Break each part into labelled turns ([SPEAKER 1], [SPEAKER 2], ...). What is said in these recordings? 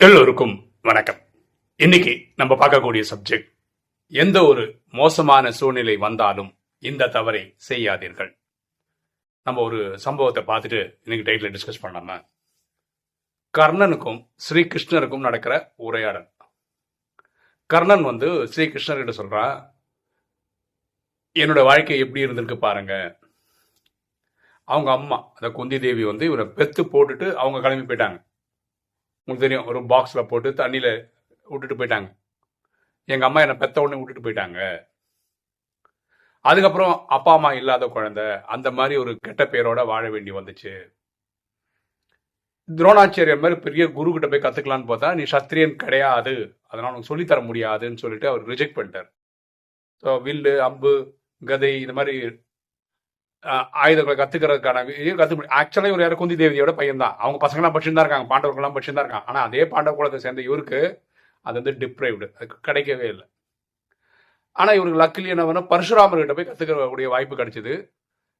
[SPEAKER 1] எல்லோருக்கும் வணக்கம். இன்னைக்கு நம்ம பார்க்கக்கூடிய சப்ஜெக்ட் எந்த ஒரு மோசமான சூழ்நிலை வந்தாலும் இந்த தவறை செய்யாதீர்கள். நம்ம ஒரு சம்பவத்தை பார்த்துட்டு இன்னைக்கு டைட்டில் டிஸ்கஸ் பண்ணாம கர்ணனுக்கும் ஸ்ரீகிருஷ்ணருக்கும் நடக்கிற உரையாடல். கர்ணன் வந்து ஸ்ரீகிருஷ்ணர்கிட்ட சொல்றான் என்னோட வாழ்க்கை எப்படி இருந்திருக்கு பாருங்க. அவங்க அம்மா அந்த குந்தி தேவி வந்து இவரை பெத்து போட்டுட்டு அவங்க கிளம்பி போயிட்டாங்க. உங்களுக்கு தெரியும் ஒரு பாக்ஸில் போட்டு தண்ணியில் விட்டுட்டு போயிட்டாங்க. எங்கள் அம்மா என்னை பெத்த உடனே விட்டுட்டு போயிட்டாங்க. அதுக்கப்புறம் அப்பா அம்மா இல்லாத குழந்தை அந்த மாதிரி ஒரு கெட்ட பேரோட வாழ வேண்டி வந்துச்சு. துரோணாச்சாரியர் மாதிரி பெரிய குரு கிட்ட போய் கத்துக்கலான்னு பார்த்தா நீ சத்திரியன் கிடையாது அதனால உனக்கு சொல்லித்தர முடியாதுன்னு சொல்லிட்டு அவர் ரிஜெக்ட் பண்ணிட்டார். ஸோ வில்லு அம்பு கதை இந்த மாதிரி ஆயுதங்களை கத்துக்கிறதுக்கான கத்து ஆக்சுவலாக இவர் யாரும் குந்தி தேவியோட பையன் தான் அவங்க பசங்களாம் படிச்சுட்டு தான் இருக்காங்க பாண்டவர்கள்லாம் படிச்சுட்டு தான் இருக்காங்க. ஆனால் அதே பாண்டவ குலத்தை சேர்ந்த இவருக்கு அது வந்து டிப்ரைவ்டு அது கிடைக்கவே இல்லை. ஆனால் இவருக்கு லக்கிலி என்ன பரசுராமர்கிட்ட போய் கற்றுக்கக்கூடிய வாய்ப்பு கிடைச்சிது.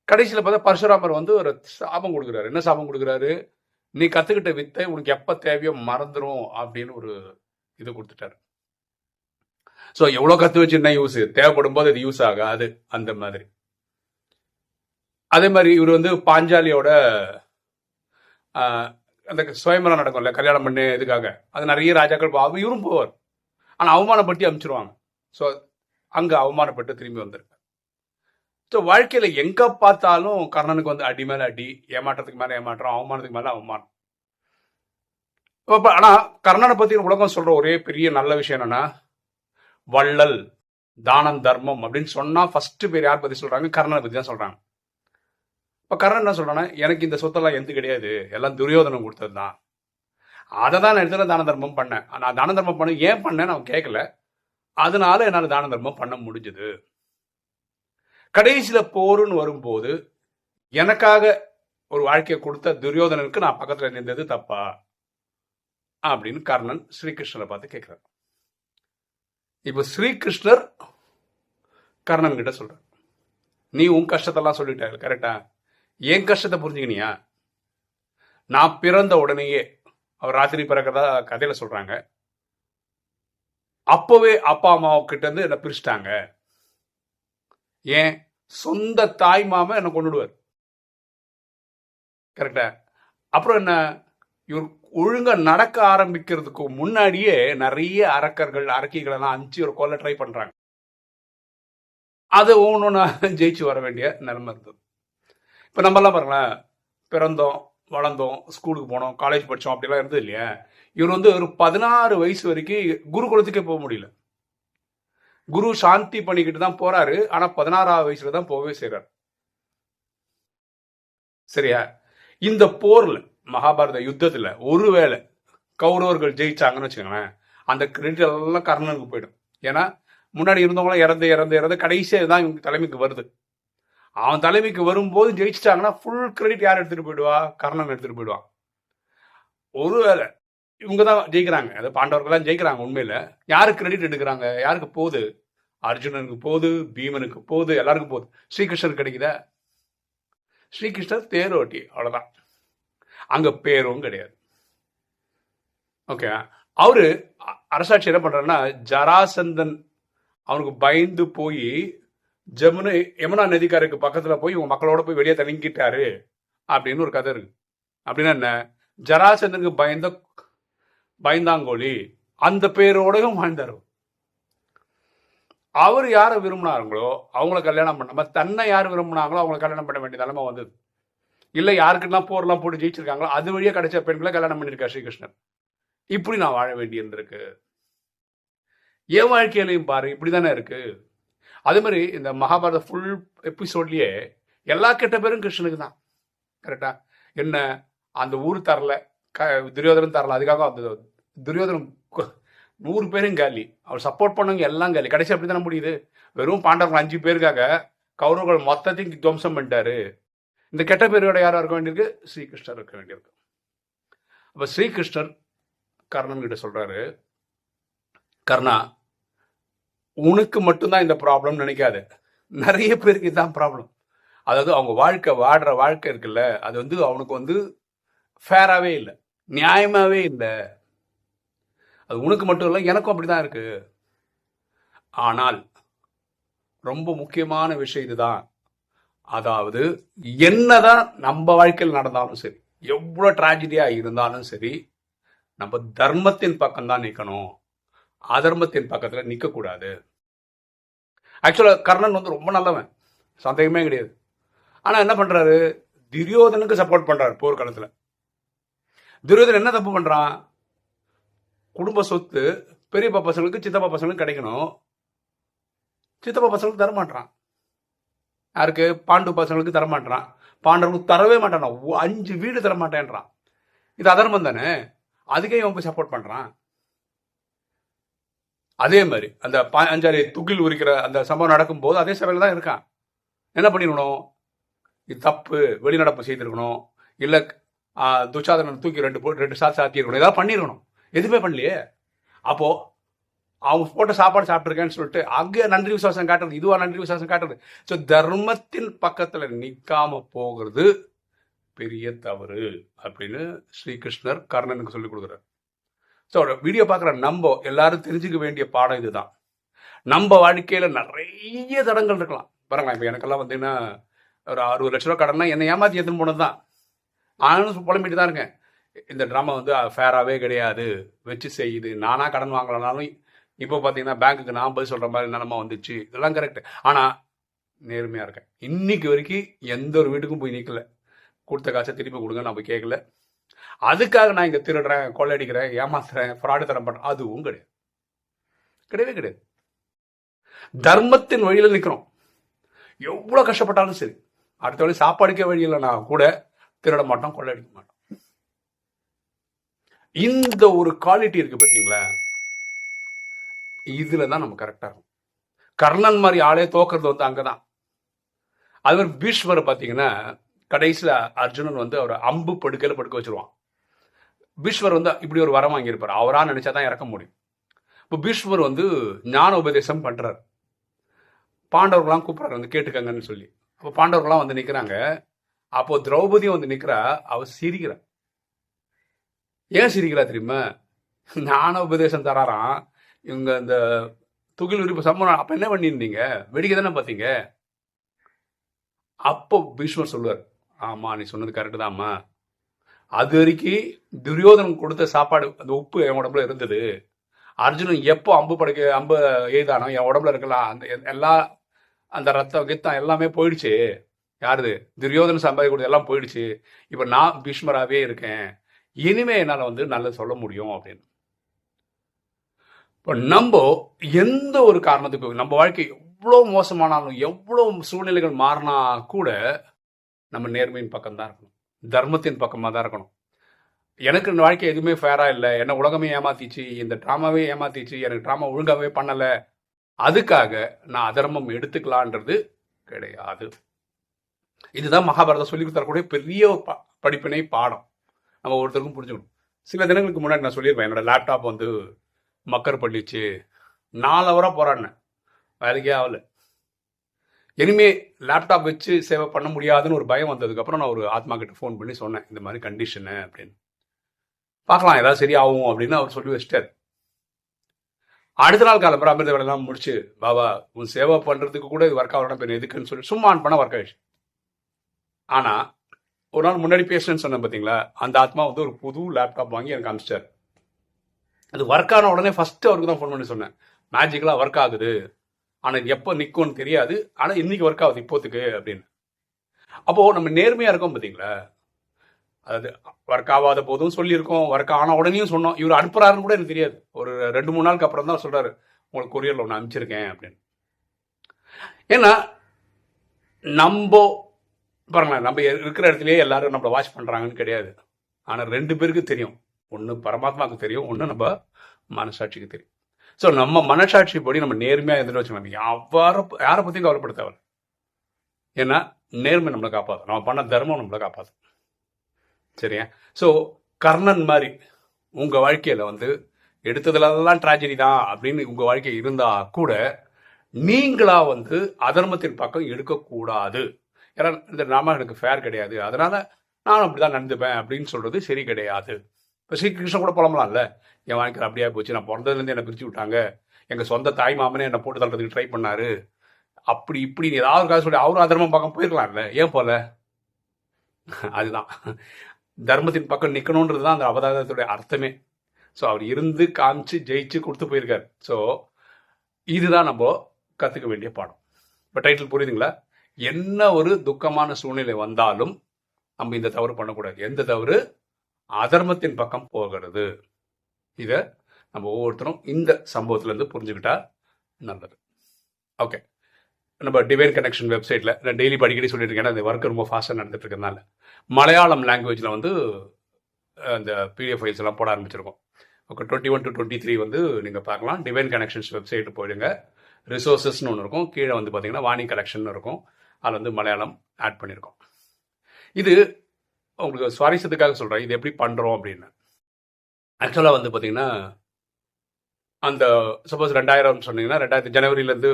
[SPEAKER 1] கடைசியில் பார்த்தா பரசுராமர் வந்து ஒரு சாபம் கொடுக்குறாரு. என்ன சாபம் கொடுக்குறாரு? நீ கற்றுக்கிட்ட வித்தை உனக்கு எப்போ தேவையோ மறந்துடும் அப்படின்னு ஒரு இது கொடுத்துட்டாரு. ஸோ எவ்வளோ கற்று வச்சு யூஸ் தேவைப்படும் போது அது யூஸ் ஆகாது அந்த மாதிரி. அதே மாதிரி இவர் வந்து பாஞ்சாலியோட அந்த சுயம்பரம் நடக்கும்ல கல்யாணம் பண்ணு இதுக்காக. அது நிறைய ராஜாக்கள் போ- இவரும் போவார். ஆனால் அவமானப்படுத்தி அனுப்பிச்சிருவாங்க ஸோ அங்கே அவமானப்பட்டு திரும்பி வந்திருக்கார். ஸோ வாழ்க்கையில் எங்கே பார்த்தாலும் கர்ணனுக்கு வந்து அடி மேலே அடி ஏமாற்றத்துக்கு மேலே ஏமாற்றம் அவமானத்துக்கு மேலே அவமானம். இப்போ ஆனால் கர்ணனை பற்றி உலகம் சொல்கிற ஒரே பெரிய நல்ல விஷயம் என்னென்னா வள்ளல் தானம் தர்மம் அப்படின்னு சொன்னால் ஃபஸ்ட்டு பேர் யார் பற்றி சொல்கிறாங்க கர்ணனை பற்றி தான் சொல்கிறாங்க இப்போ கர்ணன் என்ன சொல்றான்னா எனக்கு இந்த சொத்தெல்லாம் எந்த கிடையாது. எல்லாம் துரியோதனம் கொடுத்தது தான் அதை தான் நான் எடுத்துல தான தர்மம் பண்ணேன். நான் தான தர்மம் பண்ண ஏன் பண்ணேன்னு அவன் கேட்கல அதனால என்னால் தான தர்மம் பண்ண முடிஞ்சது. கடைசியில் போருன்னு வரும்போது எனக்காக ஒரு வாழ்க்கையை கொடுத்த துரியோதனனுக்கு நான் பக்கத்தில் நின்றது தப்பா? அப்படின்னு கர்ணன் ஸ்ரீகிருஷ்ணரை பார்த்து கேட்குறார் இப்போ ஸ்ரீகிருஷ்ணர் கர்ணன் கிட்ட சொல்கிறார் நீ உன் கஷ்டத்தெல்லாம் சொல்லிட்ட கரெக்டா என் கஷ்டத்தை புரிஞ்சுக்கினியா? நான் பிறந்த உடனேயே அவர் ராத்திரி பிறக்கிறதா கதையில சொல்றாங்க. அப்பவே அப்பா அம்மா கிட்ட இருந்து என்னை பிரிச்சுட்டாங்க. ஏன்? சொந்த தாய் மாமா என்னை கொண்டுடுவார் கரெக்டா அப்புறம் என்ன? இவர் ஒழுங்கா நடக்க ஆரம்பிக்கிறதுக்கு முன்னாடியே நிறைய அரக்கர்கள் அரக்கிகள் எல்லாம் அஞ்சு ஒரு கொல்ல ட்ரை பண்றாங்க. அது ஒவ்வொன்றா ஜெயிச்சு வர வேண்டிய நிலைமை இருந்தது. இப்போ நம்மலாம் பாருங்களேன் பிறந்தோம் வளர்ந்தோம் ஸ்கூலுக்கு போனோம் காலேஜ் படித்தோம் அப்படிலாம் இருந்தது இல்லையா? இவர் வந்து ஒரு பதினாறு வயசு வரைக்கும் குருகுலத்துக்கே போக முடியல. குரு சாந்தி பண்ணிக்கிட்டு தான் போறாரு. ஆனா பதினாறாவது வயசுல தான் போகவே செய்றாரு. சரியா? இந்த போர்ல மகாபாரத யுத்தத்துல ஒருவேளை கௌரவர்கள் ஜெயிச்சாங்கன்னு வச்சுக்கோங்களேன் அந்த கிரெடிட் எல்லாம் கர்ணனுக்கு போயிடும். ஏன்னா முன்னாடி இருந்தவங்களாம் இறந்து இறந்து இறந்து கடைசியாக தான் இவங்க தலைமைக்கு வருது. அவன் தலைமைக்கு வரும்போது ஜெயிச்சிட்டாங்கன்னா ஃபுல் கிரெடிட் யார் எடுத்துகிட்டு போயிடுவா? கர்ணன் எடுத்துகிட்டு போயிடுவான். ஒருவேளை இவங்க தான் ஜெயிக்கிறாங்க. அது பாண்டவர்கள் தான் ஜெயிக்கிறாங்க உண்மையில். யாருக்கு கிரெடிட் எடுக்கிறாங்க? யாருக்கு போகுது? அர்ஜுனனுக்கு போகுது பீமனுக்கு போகுது எல்லாருக்கும் போகுது. ஸ்ரீகிருஷ்ணருக்கு கிடைக்குதா? ஸ்ரீகிருஷ்ணர் தேரோட்டி அவ்வளோதான் அங்கே பேரும் கிடையாது. ஓகே அவரு அ- அரசாட்சி என்ன பண்ணுறாருன்னா ஜராசந்தன் அவனுக்கு பயந்து போய் ஜமுனை யமுனா நதிக்காருக்கு பக்கத்துல போய் இவங்க மக்களோட போய் வெளியே தங்கிட்டாரு அப்படின்னு ஒரு கதை இருக்கு. அப்படின்னா என்ன? ஜராசந்தனுக்கு பயந்த பயந்தாங்கோழி அந்த பேரோடையும் வாழ்ந்தார். அவர். யாரை விரும்பினாங்களோ அவங்கள கல்யாணம் பண்ணாம தன்னை யார் விரும்பினாங்களோ அவங்கள கல்யாணம் பண்ண வேண்டிய நிலைமை வந்தது. இல்லை யாருக்கெல்லாம் போர்லாம் போட்டு ஜெயிச்சிருக்காங்களோ அது வழியா கிடைச்ச பெண்களை கல்யாணம் பண்ணிருக்கார் ஸ்ரீகிருஷ்ணன் இப்படி நான் வாழ வேண்டி இருந்திருக்கு என் வாழ்க்கையிலையும் பாரு இப்படி தானே இருக்கு. அதே மாதிரி இந்த மகாபாரத ஃபுல் எபிசோட்லேயே எல்லா கெட்ட பேரும் கிருஷ்ணனுக்கு தான். கரெக்டா என்ன அந்த ஊர் தரல க துரியோதனன் தரல அதுக்காக அந்த துரியோதனம் நூறு பேரும் காலி. அவர் சப்போர்ட் பண்ணவங்க எல்லாம் காலி. கடைசி அப்படி தானே முடியுது. வெறும் பாண்டவர்கள் அஞ்சு பேருக்காக கௌரவர்கள் மொத்தத்தையும் துவம்சம் பண்ணிட்டாரு. இந்த கெட்ட பேரோட யாராக இருக்க வேண்டியிருக்கு? ஸ்ரீகிருஷ்ணர் இருக்க வேண்டியிருக்கு. அப்போ ஸ்ரீகிருஷ்ணர் கர்ணன் கிட்ட சொல்கிறாரு கர்ணா உனக்கு மட்டும்தான் இந்த ப்ராப்ளம் நினைக்காது. நிறைய பேருக்கு இதுதான் ப்ராப்ளம் அதாவது அவங்க வாழ்க்கை வாடுற வாழ்க்கை இருக்குல்ல அது வந்து அவனுக்கு வந்து ஃபேராகவே இல்லை. நியாயமாகவே இல்லை. அது உனக்கு மட்டும் இல்லை எனக்கும் அப்படிதான் இருக்கு. ஆனால் ரொம்ப முக்கியமான விஷயம் இதுதான். அதாவது என்னதான் நம்ம வாழ்க்கையில் நடந்தாலும் சரி எவ்வளோ ட்ராஜடியாக இருந்தாலும் சரி நம்ம தர்மத்தின் பக்கம் தான் நிற்கணும் அதர்மத்தின் பக்கத்தில் நிற்கக்கூடாது ஆக்சுவலாக கர்ணன் வந்து ரொம்ப நல்லவன். சந்தேகமே கிடையாது. ஆனால் என்ன பண்ணுறாரு துரியோதனுக்கு சப்போர்ட் பண்ணுறாரு போர்க்களத்தில். துரியோதன் என்ன தப்பு பண்ணுறான் குடும்ப சொத்து பெரியப்பா பசங்களுக்கு சித்தப்பா பசங்களுக்கு கிடைக்கணும். சித்தப்பா பசங்களுக்கு தரமாட்டான் யாருக்கு? பாண்டு பசங்களுக்கு தரமாட்டான் பாண்டவர்களுக்கு தரவே மாட்டானா. அஞ்சு வீடு தரமாட்டேன்றான். இது அதர்மம் தானே? அதுக்கே இவன் போய் சப்போர்ட் பண்ணுறான் அதே மாதிரி அந்த பா- அஞ்சாறு துகில் உரிக்கிற அந்த சம்பவம் நடக்கும்போது அதே சபையில் தான் இருக்கான். என்ன பண்ணிடணும் இது தப்பு வெளிநடப்பு செய்திருக்கணும். இல்லை ஆ, துச்சாதனன் தூக்கி ரெண்டு போட்டு ரெண்டு சாத்து சாத்தியிருக்கணும். ஏதாவது பண்ணிருக்கணும். எதுவுமே பண்ணலையே. அப்போது அவங்க போட்ட சாப்பாடு சாப்பிட்ருக்கேன்னு சொல்லிட்டு அங்கே நன்றி விசுவாசம் காட்டுறது இதுவாக நன்றி விசுவாசம் காட்டுறது. ஸோ தர்மத்தின் பக்கத்தில் நிற்காமல் போகிறது பெரிய தவறு அப்படின்னு ஸ்ரீகிருஷ்ணர் கர்ணனுக்கு சொல்லிக் கொடுக்குறார். ஸோ வீடியோ பார்க்குற நம்ம எல்லாரும் தெரிஞ்சுக்க வேண்டிய பாடம் இதுதான். நம்ம வாழ்க்கையில் நிறைய தடங்கள் இருக்கலாம். பாருங்களேன் இப்போ எனக்கெல்லாம் பார்த்தீங்கன்னா ஒரு அறுபது லட்ச ரூபா கடன்னா என்னை ஏமாத்தி எடுத்துன்னு போனது தான் நானும் புலம்பிட்டு தான் இருக்கேன். இந்த ட்ராமா வந்து ஃபேராகவே கிடையாது. வச்சு செய்யுது. நானாக கடன் வாங்கலனாலும் இப்போ பார்த்தீங்கன்னா பேங்க்குக்கு நான் பதில் சொல்கிற மாதிரி நிலமா வந்துச்சு. இதெல்லாம் கரெக்ட் ஆனால் நேர்மையாக இருக்கேன். இன்னைக்கு வரைக்கும் எந்த ஒரு வீட்டுக்கும் போய் நிற்கல கொடுத்த காசை திருப்பி கொடுங்க நான் போய் கேட்கல அதுக்காக நான் இங்கே திருடுறேன் கொள்ளடிக்கிறேன் ஏமாத்துறேன் ஃப்ராடு தரம் பண்ணுறேன் அதுவும் கிடையாது. கிடையவே கிடையாது. தர்மத்தின் வழியில் நிற்கிறோம் எவ்வளோ கஷ்டப்பட்டாலும் சரி. அடுத்த வழி சாப்பாடுக்கே வழி கூட திருட மாட்டோம் கொள்ளடிக்க மாட்டோம். இந்த ஒரு குவாலிட்டி இருக்கு பார்த்தீங்களா இதுல தான் நம்ம கரெக்டாக இருக்கும். கர்ணன் மாதிரி ஆளே தோக்குறது வந்து அங்கதான். அது மாதிரி பீஷ்மரை பார்த்தீங்கன்னா கடைசியில் அர்ஜுனன் வந்து அவர் அம்பு படுக்கையில் படுக்க வச்சிருவான். பீஷ்வர் வந்து இப்படி ஒரு வரம் வாங்கியிருப்பார். அவராக நினச்சா தான் இறக்க முடியும். இப்போ பீஷ்வர் வந்து ஞான உபதேசம் பண்ணுறார் பாண்டவர்கள்லாம் கூப்பிட்றாரு வந்து கேட்டுக்கங்கன்னு சொல்லி. அப்போ பாண்டவர்கள்லாம் வந்து நிற்கிறாங்க அப்போது திரௌபதியும் வந்து நிற்கிறா அவர் சிரிக்கிறா ஏன் சிரிக்கிறா தெரியுமா? ஞான உபதேசம் தராராம். இவங்க இந்த துகில் விருப்ப சம்பளம் அப்போ என்ன பண்ணியிருந்தீங்க? வெடிக்க தானே பார்த்தீங்க? அப்போ பீஷ்மர் சொல்லுவார் ஆமாம் நீ சொன்னது கரெக்டு தான்மா அது வரைக்கும் துரியோதனன் கொடுத்த சாப்பாடு அந்த உப்பு என் உடம்புல இருந்தது. அர்ஜுனன் எப்போ அம்பு படைக்க அம்பு எய்தானோ என் உடம்புல இருக்கலாம் அந்த எல்லா அந்த ரத்தம் கித்தம் எல்லாமே போயிடுச்சு. யாருது? துரியோதன சம்பாதி கொடுத்து எல்லாம் போயிடுச்சு. இப்போ நான் பீஷ்மராகவே இருக்கேன். இனிமே என்னால் வந்து நல்லா சொல்ல முடியும் அப்படின்னு. இப்போ நம்ம எந்த ஒரு காரணத்துக்கு நம்ம வாழ்க்கை எவ்வளோ மோசமானாலும் எவ்வளோ சூழ்நிலைகள் மாறினா கூட நம்ம நேர்மையின் பக்கம் தான் இருக்கணும். தர்மத்தின் பக்கமாக தான் இருக்கணும். எனக்கு இந்த வாழ்க்கை எதுவுமே ஃபேராக இல்லை. என்ன உலகமே ஏமாத்திச்சு. இந்த ட்ராமாவே ஏமாத்திச்சு. எனக்கு ட்ராமா ஒழுங்காகவே பண்ணலை. அதுக்காக நான் அதர்மம் எடுத்துக்கலான்றது கிடையாது. இதுதான் மகாபாரதம் சொல்லி தரக்கூடிய பெரிய ப- படிப்பினை பாடம். நம்ம ஒருத்தருக்கும் புரிஞ்சுக்கணும். சில தினங்களுக்கு முன்னாடி நான் சொல்லியிருப்பேன். என்னோட லேப்டாப் வந்து மக்கர் பண்ணிச்சு நாலு ஹவராக போராடினேன். வேலைக்கே ஆகலை. இனிமே லேப்டாப் வச்சு சேவை பண்ண முடியாதுன்னு ஒரு பயம் வந்ததுக்கப்புறம் நான் ஒரு ஆத்மா கிட்ட ஃபோன் பண்ணி சொன்னேன் இந்த மாதிரி கண்டிஷனு அப்படின்னு. பார்க்கலாம் ஏதாவது சரியாகும் அப்படின்னு அவர் சொல்லி வச்சிட்டார். அடுத்த நாள் காலம்பரம் அமிர்த வேலைலாம் முடிச்சு பாபா உன் சேவை பண்ணுறதுக்கு கூட இது ஒர்க் ஆகணும் பெரிய எதுக்குன்னு சொல்லி சும்மா ஆன் பண்ண ஒர்க் ஆயிடுச்சு. ஆனால் ஒரு நாள் முன்னாடி பேசுறேன்னு சொன்னேன் பார்த்தீங்களா அந்த ஆத்மா வந்து ஒரு புது லேப்டாப் வாங்கி எனக்கு அனுப்பிச்சிட்டாரு. அது ஒர்க் ஆன உடனே ஃபஸ்ட்டு அவருக்கு தான் ஃபோன் பண்ணி சொன்னேன். மேஜிக்கலாக ஒர்க் ஆகுது. ஆனால் இது எப்போ நிற்கும்னு தெரியாது. ஆனால் இன்னைக்கு ஒர்க் ஆகுது இப்போத்துக்கு அப்படின்னு. அப்போ நம்ம நேர்மையாக இருக்கோம் பார்த்தீங்களா அதாவது ஒர்க் ஆகாத போதும் சொல்லியிருக்கோம் ஒர்க் ஆன உடனேயும் சொன்னோம். இவர் அனுப்புறாருன்னு கூட எனக்கு தெரியாது. ஒரு ரெண்டு மூணு நாளுக்கு அப்புறம் தான் சொல்கிறாரு உங்களுக்கு கொரியரில் ஒன்று அனுப்பிச்சிருக்கேன் அப்படின்னு. ஏன்னா நம்ம பாருங்களேன் நம்ம இருக்கிற இடத்துலயே எல்லாரும் நம்மளை வாட்ச் பண்ணுறாங்கன்னு கிடையாது. ஆனால் ரெண்டு பேருக்கு தெரியும். ஒன்று பரமாத்மாவுக்கு தெரியும் ஒன்று நம்ம மனசாட்சிக்கு தெரியும். ஸோ நம்ம மனசாட்சி படி நம்ம நேர்மையாக இருந்துட்டு வச்சுக்கோங்க. யார யாரை பற்றியும் கவலைப்பட தேவை ஏன்னா நேர்மை நம்மளை காப்பாற்றும் நம்ம பண்ண தர்மம் நம்மளை காப்பாற்றும் சரியா? ஸோ கர்ணன் மாதிரி உங்கள் வாழ்க்கையில் வந்து எடுத்ததுலலாம் ட்ராஜடி தான் அப்படின்னு உங்கள் வாழ்க்கை இருந்தால் கூட நீங்களா வந்து அதர்மத்தின் பக்கம் எடுக்கக்கூடாது. ஏன்னா இந்த நாம எனக்கு ஃபேர் கிடையாது. அதனால நானும் அப்படிதான் நடந்துப்பேன் அப்படின்னு சொல்றது சரி கிடையாது. இப்போ ஸ்ரீகிருஷ்ணன் கூட புலம்பலாம்ல என் வாழ்க்கையில் அப்படியே போச்சு. நான் பிறந்ததுலேருந்து என்னை பிரித்து விட்டாங்க. எங்கள் சொந்த தாய் மாமனே என்னை போட்டு தள்ளுறதுக்கு ட்ரை பண்ணாரு. அப்படி இப்படி ஏதாவது ஒரு காசு சொல்லி அவரும் அதர்மம் பக்கம் போயிருக்கலாம்ல? ஏன் போல? அதுதான். தர்மத்தின் பக்கம் நிற்கணுன்றது தான் அந்த அவதாரத்துடைய அர்த்தமே. ஸோ அவர் இருந்து காமிச்சு ஜெயிச்சு கொடுத்து போயிருக்கார். ஸோ இதுதான் நம்ம கற்றுக்க வேண்டிய பாடம். இப்போ டைட்டில் புரியுதுங்களா? என்ன ஒரு துக்கமான சூழ்நிலை வந்தாலும் நம்ம இந்த தவறு பண்ணக்கூடாது. எந்த தவறு? அதர்மத்தின் பக்கம் போகிறது. இதை நம்ம ஒவ்வொருத்தரும் இந்த சம்பவத்திலேருந்து புரிஞ்சுக்கிட்டா நல்லது. ஓகே நம்ம டிவைன் கனெக்ஷன் வெப்சைட்டில் நான் டெய்லி படிக்கடி சொல்லிட்டு இருக்கேன் அந்த ஒர்க் ரொம்ப ஃபாஸ்ட்டாக நடந்துட்டு இருக்கறனால மலையாளம் லாங்குவேஜில் வந்து அந்த பிடிஎஃப் ஃபைல்ஸ் எல்லாம் போட ஆரம்பிச்சிருக்கோம். Okay twenty one to twenty three வந்து நீங்கள் பார்க்கலாம். டிவைன் கனெக்ஷன்ஸ் வெப்சைட்டு போயிடுங்க. ரிசோர்ஸஸ்னு ஒன்று இருக்கும். கீழே வந்து பார்த்தீங்கன்னா வாணி கலெக்ஷன் இருக்கும். அதில் வந்து மலையாளம் ஆட் பண்ணியிருக்கோம் இது உங்களுக்கு சுவாரஸ்யத்துக்காக சொல்கிறேன் இது எப்படி பண்ணுறோம் அப்படின்னு. ஆக்சுவலாக வந்து பார்த்தீங்கன்னா அந்த சப்போஸ் ரெண்டாயிரம் சொன்னீங்கன்னா ரெண்டாயிரத்தி ஜனவரியிலேருந்து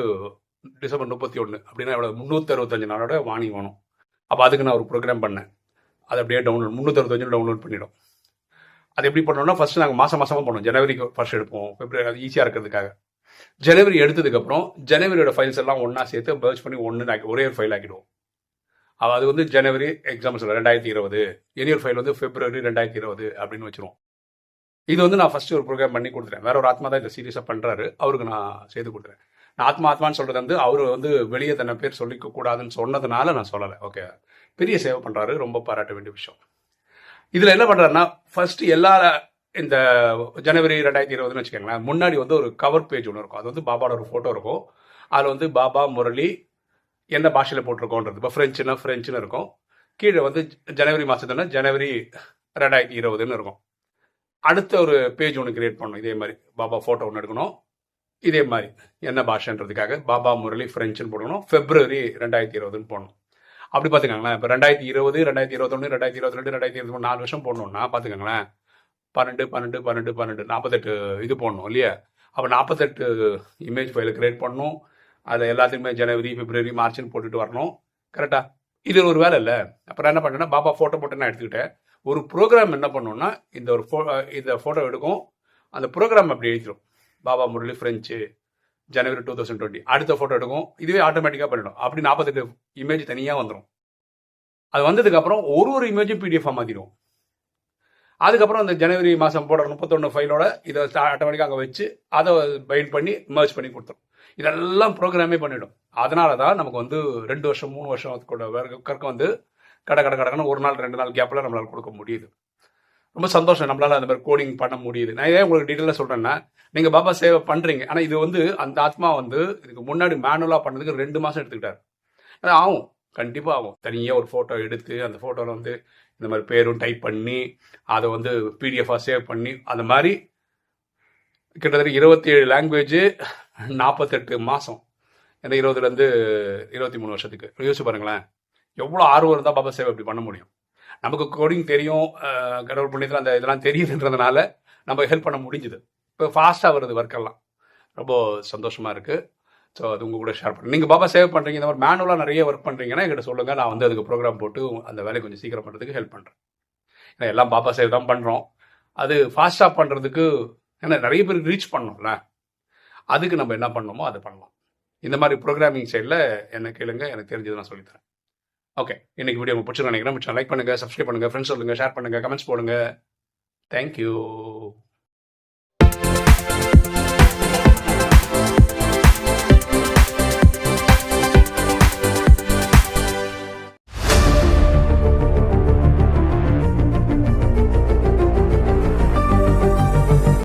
[SPEAKER 1] டிசம்பர் முப்பத்தி ஒன்று அப்படின்னா எவ்வளோ முந்நூற்றி அறுபத்தஞ்சு நாளோட வாணி வேணும். அப்போ அதுக்கு நான் ஒரு ப்ரோக்ராம் பண்ணேன். அது அப்படியே டவுன்லோட் முந்நூற்றி அறுபத்தஞ்சு டவுன்லோட் பண்ணிடும். அது எப்படி பண்ணோம்னா ஃபர்ஸ்ட் நாங்கள் மாதம் மாதமாக பண்ணோம் ஜனவரிக்கு ஃபர்ஸ்ட் எடுப்போம். பிப்ரவரி அது ஈஸியாக இருக்கிறதுக்காக. ஜனவரி எடுத்ததுக்கப்புறம் ஜனவரியோட ஃபைல்ஸ் எல்லாம் ஒன்றா சேர்த்து பர்ச் பண்ணி ஒன்று ஒரே ஒரு ஃபைல் ஆக்கிடுவோம். அவள் அது வந்து ஜனவரி எக்ஸாம் சொல்ல ரெண்டாயிரத்தி இருபது. இனி ஃபைல் வந்து பிப்ரவரி ரெண்டாயிரத்தி இருபது அப்படின்னு வச்சிருவோம். இது வந்து நான் ஃபஸ்ட்டு ஒரு ப்ரோக்ராம் பண்ணி கொடுத்துறேன் வேற ஒரு ஆத்மா தான் இதை சீரியஸாக பண்ணுறாரு அவருக்கு நான் செய்து கொடுத்துறேன் நான் ஆத்மா ஆத்மான்னு சொல்கிறது வந்து அவர் வந்து வெளியே தன்னை பேர் சொல்லிக்க கூடாதுன்னு சொன்னதுனால நான் சொல்லலை. ஓகே பெரிய சேவை பண்ணுறாரு ரொம்ப பாராட்ட வேண்டிய விஷயம். இதில் என்ன பண்ணுறாருன்னா ஃபர்ஸ்ட் எல்லா இந்த ஜனவரி ரெண்டாயிரத்தி இருபதுன்னு வச்சுக்கோங்களேன் முன்னாடி வந்து ஒரு கவர் பேஜ் ஒன்று இருக்கும். அது வந்து பாபாவோட ஒரு ஃபோட்டோ இருக்கும். அதில் வந்து பாபா முரளி என்ன பாஷையில் போட்டிருக்கோன்றது. இப்போ ஃப்ரெஞ்சுனா ஃப்ரெஞ்சுன்னு இருக்கும். கீழே வந்து ஜனவரி மாதத்துனா ஜனவரி ரெண்டாயிரத்தி இருபதுன்னு இருக்கும். அடுத்த ஒரு பேஜ் ஒன்று கிரியேட் பண்ணணும். இதே மாதிரி. பாபா ஃபோட்டோ ஒன்று எடுக்கணும். இதே மாதிரி. என்ன பாஷன்றதுக்காக பாபா முரளி ஃப்ரெஞ்சுன்னு போடணும் ஃபெப்ரவரி ரெண்டாயிரத்தி இருபதுன்னு போடணும். அப்படி பார்த்துக்கோங்களேன் இப்போ ரெண்டாயிரத்தி இருபது ரெண்டாயிரத்தி இருபத்தொன்று ரெண்டாயிரத்தி இருபத்தி ரெண்டு ரெண்டாயிரத்தி இருபத்தி மூணு நாலு வருஷம் போடணும்னா பார்த்துக்கோங்களேன் பன்னெண்டு பன்னெண்டு பன்னெண்டு பன்னெண்டு நாற்பத்தெட்டு இது போடணும் இல்லையா? அப்போ நாற்பத்தெட்டு இமேஜ் ஃபைலை கிரியேட் பண்ணணும். அது எல்லாத்துக்குமே ஜனவரி பிப்ரவரி மார்ச்னு போட்டுட்டு வரணும். கரெக்டாக இது ஒரு வேலை இல்லை. அப்புறம் என்ன பண்ணேன்னா பாபா ஃபோட்டோ போட்டு நான் எடுத்துக்கிட்டேன். ஒரு ப்ரோக்ராம் என்ன பண்ணோம்னா இந்த ஒரு ஃபோ இந்த ஃபோட்டோ எடுக்கும். அந்த ப்ரோக்ராம் அப்படி எழுதிடும் Baba Murali French January two thousand twenty அடுத்த ஃபோட்டோ எடுக்கும். இதுவே ஆட்டோமேட்டிக்காக பண்ணிடும். அப்படி நாற்பத்தெட்டு இமேஜ் தனியாக வந்துடும் அது வந்ததுக்கப்புறம் ஒரு ஒரு இமேஜும் பிடிஎஃபாக மாற்றிடுவோம் அதுக்கப்புறம் அந்த ஜனவரி மாதம் போடுற முப்பத்தொன்று ஃபைலோட இதை ஆட்டோமேட்டிக்காக அங்கே வச்சு அதை பைண்ட் பண்ணி மர்ஜ் பண்ணி கொடுத்துரும். இதெல்லாம் ப்ரோக்ராமே பண்ணிடும். அதனால தான் நமக்கு வந்து ரெண்டு வருஷம் மூணு வருஷம் கூட கற்க வந்து கட கட கடக்கன்னு ஒரு நாள் ரெண்டு நாள் கேப்பில் நம்மளால் கொடுக்க முடியுது. ரொம்ப சந்தோஷம். நம்மளால் அந்த மாதிரி கோடிங் பண்ண முடியுது. நான் ஏன் உங்களுக்கு டீட்டெயிலாக சொல்கிறேன்னா நீங்கள் பாபா சேவை பண்ணுறீங்க ஆனால் இது வந்து அந்த ஆத்மா வந்து இதுக்கு முன்னாடி மேனுவலாக பண்ணதுக்கு ரெண்டு மாதம் எடுத்துக்கிட்டார். அது ஆகும். கண்டிப்பாக ஆகும். தனியாக ஒரு ஃபோட்டோ எடுத்து அந்த ஃபோட்டோவில் வந்து இந்த மாதிரி பேரும் டைப் பண்ணி அதை வந்து பிடிஎஃபாக சேவ் பண்ணி அந்த மாதிரி கிட்டத்தட்ட இருபத்தி ஏழு லாங்குவேஜ் நாற்பத்தெட்டு மாதம் இந்த இருபதுலேருந்து இருபத்தி மூணு வருஷத்துக்கு. யோசிச்சு பாருங்களேன். எவ்வளோ ஆர்வம் இருந்தால் பாபா சேவை இப்படி பண்ண முடியும்? நமக்கு கோடிங் தெரியும் கடவுள் புண்ணியத்தில் அந்த இதெல்லாம் தெரியுதுன்றதுனால நம்ம ஹெல்ப் பண்ண முடிஞ்சுது. இப்போ ஃபாஸ்ட்டாக வருது ஒர்க்கெல்லாம் ரொம்ப சந்தோஷமாக இருக்குது ஸோ அது உங்கள் கூட ஷேர் பண்ணுறேன் நீங்கள் பாபா சேவ் பண்ணுறீங்க இந்த மாதிரி மேனுவலாக நிறைய ஒர்க் பண்ணுறீங்கன்னா என்கிட்ட சொல்லுங்கள் நான் வந்து அதுக்கு ப்ரோக்ராம் போட்டு அந்த வேலையை கொஞ்சம் சீக்கிரம் பண்ணுறதுக்கு ஹெல்ப் பண்ணுறேன் ஏன்னா எல்லாம் பாபா சேவ் தான் பண்ணுறோம் அது ஃபாஸ்ட்டாக பண்ணுறதுக்கு ஏன்னா நிறைய பேருக்கு ரீச் பண்ணோம்ல அதுக்கு நம்ம என்ன பண்ணணுமோ அதை பண்ணலாம். இந்த மாதிரி ப்ரோக்ராமிங் சைடில் என்ன கேளுங்க எனக்கு தெரிஞ்சது நான் சொல்லித்தரேன். ஓகே இன்னைக்கு வீடியோ உங்களுக்கு பிடிச்சிருக்கேன் நினைக்கிறேன். லைக் பண்ணுங்கள் சப்ஸ்கிரைப் பண்ணுங்கள் ஃப்ரெண்ட்ஸ் சொல்லுங்கள் ஷேர் பண்ணுங்கள் கமெண்ட்ஸ் போடுங்க. தேங்க்யூ